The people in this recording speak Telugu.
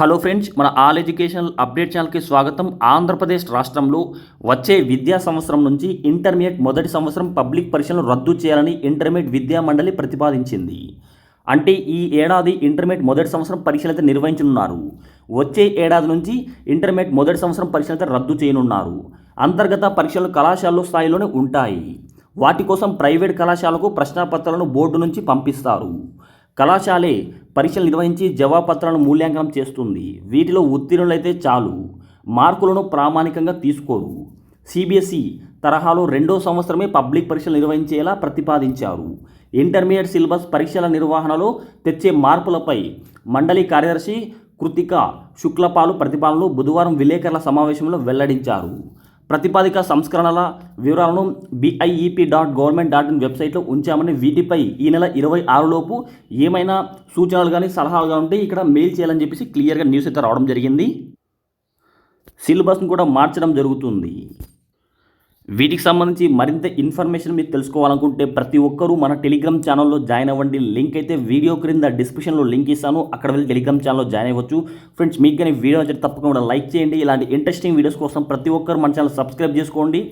హలో ఫ్రెండ్స్ మన ఆల్ ఎడ్యుకేషనల్ అప్డేట్ ఛానల్కి స్వాగతం. ఆంధ్రప్రదేశ్ రాష్ట్రంలో వచ్చే విద్యా సంవత్సరం నుంచి ఇంటర్మీడియట్ మొదటి సంవత్సరం పబ్లిక్ పరీక్షలను రద్దు చేయాలని ఇంటర్మీడియట్ విద్యా మండలి ప్రతిపాదించింది. అంటే ఈ ఏడాది ఇంటర్మీడియట్ మొదటి సంవత్సరం పరీక్షలు అయితే నిర్వహించనున్నారు. వచ్చే ఏడాది నుంచి ఇంటర్మీడియట్ మొదటి సంవత్సరం పరీక్షలు అయితే రద్దు చేయనున్నారు. అంతర్గత పరీక్షలు కళాశాలలో స్థాయిలోనే ఉంటాయి. వాటి కోసం ప్రైవేట్ కళాశాలకు ప్రశ్నాపత్రాలను బోర్డు నుంచి పంపిస్తారు. కళాశాలే పరీక్షలు నిర్వహించి జవాబపత్రాలను మూల్యాంకనం చేస్తుంది. వీటిలో ఉత్తీర్ణులైతే చాలు. మార్కులను ప్రామాణికంగా తీసుకోరు. సిబిఎస్ఈ తరహాలో రెండో సంవత్సరమే పబ్లిక్ పరీక్షలు నిర్వహించేలా ప్రతిపాదించారు. ఇంటర్మీడియట్ సిలబస్ పరీక్షల నిర్వహణలో తెచ్చే మార్పులపై మండలి కార్యదర్శి కృతిక శుక్లపాలు ప్రతిపాదనలు బుధవారం విలేకరుల సమావేశంలో వెల్లడించారు. ప్రతిపాదిక సంస్కరణల వివరాలను BIEP dot government dot in వెబ్సైట్లో ఉంచామని వీటిపై ఈ నెల ఇరవై ఆరులోపు ఏమైనా సూచనలు కానీ సలహాలు కానీ ఉంటే ఇక్కడ మెయిల్ చేయాలని చెప్పేసి క్లియర్గా న్యూస్ అయితే రావడం జరిగింది. సిలబస్ను కూడా మార్చడం జరుగుతుంది. వీటికి సంబంధించి మరింత ఇన్ఫర్మేషన్ మీరు తెలుసుకోవాలనుకుంటే ప్రతి ఒక్కరూ మన టెలిగ్రామ్ ఛానల్లో జాయిన్ అవ్వండి. లింక్ అయితే వీడియో క్రింద డిస్క్రిప్షన్లో లింక్ ఇస్తాను. అక్కడ వెళ్ళి టెలిగ్రామ్ ఛానల్లో జాయిన్ అవ్వచ్చు. ఫ్రెండ్స్ మీకు కానీ వీడియో నచ్చితే తప్పకుండా లైక్ చేయండి. ఇలాంటి ఇంట్రెస్టింగ్ వీడియోస్ కోసం ప్రతి ఒక్కరు మన ఛానల్ సబ్స్క్రైబ్ చేసుకోండి.